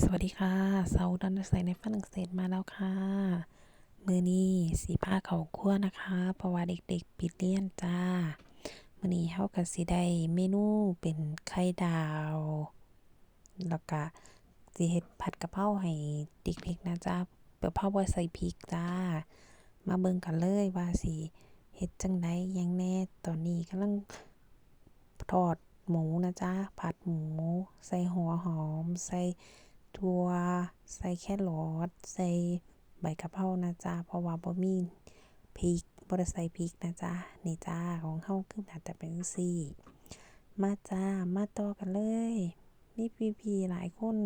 สวัสดีค่ะเซาดันใส่ในฝรั่งเศสมาแล้วค่ะ มือนี้สีผ้าเขาคั่วนะคะเพราะว่าเด็กๆ ปิดเรียนจ้า มือนี้เฮากับสีได้เมนูเป็นไข่ดาว แล้วก็สีเฮ็ดผัดกะเพราให้เด็กๆนะจ้าเปลือกเผาบ่ใส่พริกจ้า มาเบิ่งกันเลยว่าสิเฮ็ดจังไดยังแน่ตอนนี้กำลังทอดหมูนะจ้าผัดหมู ใส่หัวหอม ใส่ ถั่ว ใส่แครอทใส่ใบกะเพรานะจ้าเพราะว่าบ่มีพริกบ่ได้ใส่พริกนะจ้านี่จ้าของเฮาคือน่าจะเป็นซี้มาจ้ามาต่อกันเลย มีพี่ๆหลายคน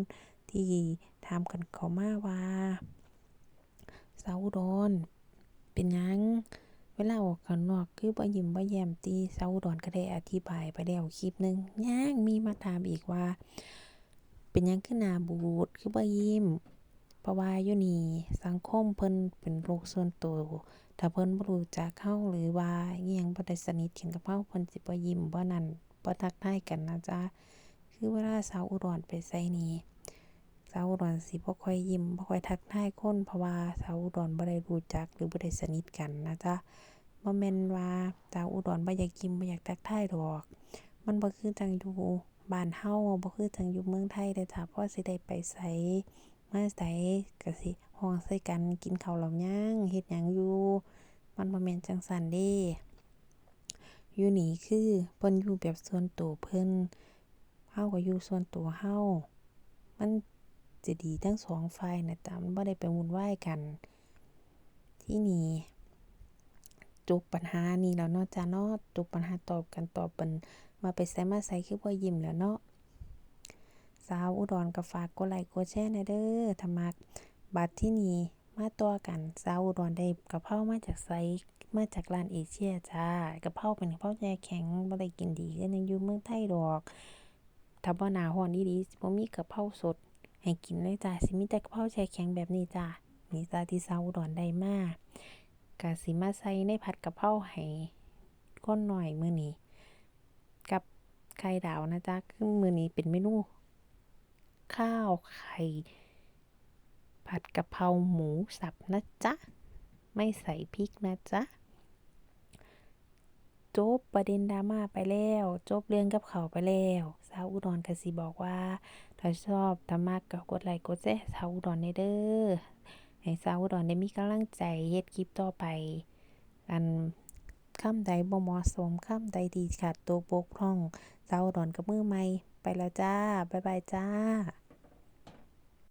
ที่ถามกันเขามาว่าสาวอุดรเป็นยังเวลาออกข้างนอกคือบ่ยิ้มบ่แย้มติสาวอุดรก็ได้อธิบายไปแล้วคลิปหนึ่งยังมีมาถามอีกว่า เป็นยังคือหน้าบูดคือบ่ยิ้ม เพราะว่าอยู่นี่สังคมเพิ่นเป็นโลกส่วนตัวถ้าเพิ่นบ่รู้จักเราหรือว่าอิหยังบ่ได้สนิทกันกับเราเพิ่นสิบ่ยิ้มบ่นั่นบ่ทักทายกันนะจ๊ะคือเวลาสาวอุดรไปไสนี่สาวอุดรสิบ่ค่อยยิ้มบ่ค่อยทักทายคนเพราะว่าสาวอุดรบ่ได้รู้จักหรือบ่ได้สนิทกันนะจ๊ะบ่แม่นว่าสาวอุดรบ่อยากยิ้มบ่อยากทักทายดอก มันบ่คือจังอยู่ บ้านเฮาบ่คือจังอยู่เมืองไทยเด้อจ้ะพอสิได้ไปไสมาไสก็สิฮ้องใส่กันกินข้าวแล้วยังเฮ็ดหยังอยู่มันบ่แม่นจังซั้นเด้อยู่นี่คือเพิ่นอยู่แบบส่วนตัวเพิ่นเฮาก็อยู่ส่วนตัวเฮามันจะดีทั้งสองฝ่ายนะจ๊ะมันบ่ได้ไปวุ่นวายกัน ที่นี่ จบปัญหานี้แล้วเนาะจ้ะเนาะจบปัญหาตอบกันตอบเป็นว่าไปไสมาไสคือบ่ยิ้มแล้วเนาะสาวอุดรก็ฝากกดไลค์กดแชร์แหน่เด้อถ้ามักบัดที่นี่มาต่อกันสาวอุดรได้กระเพรามาจากไสมาจากร้านเอเชียจ้ากระเพราเป็นกระเพราแช่แข็งบ่ได้กินดีคือในอยู่เมืองไทยดอกถ้าบ่หนาร้อนอีๆสิบ่มีกระเพราสด ให้กินเลยจ้าสิมีแต่กระเพราแช่แข็งแบบนี้จ้านี่จ้าที่สาวอุดรได้มา ก็สิมาใส่ในผัดกะเพราให้คนหน้อยมื้อนี้ กับไข่ดาวนะจ๊ะคือมื้อนี้เป็นเมนู ข้าวไข่ผัดกะเพราหมูสับนะจ๊ะ ไม่ใส่พริกนะจ๊ะ จบประเด็นดราม่าไปแล้ว จบเรื่องกับเขาไปแล้วสาวอุดรก็สิบอกว่า ถ้าชอบถ้ามักก็กดไลค์กดแชร์สาวอุดรได้เด้อ ให้สาวอุดรได้มีกำลังใจเฮ็ดคลิปต่อไป อันข้ามใดบ่เหมาะสมคำใดที่ขาดตกบกพร่องสาวอุดรก็มือใหม่ไปแล้วจ้า บ๊ายบายจ้า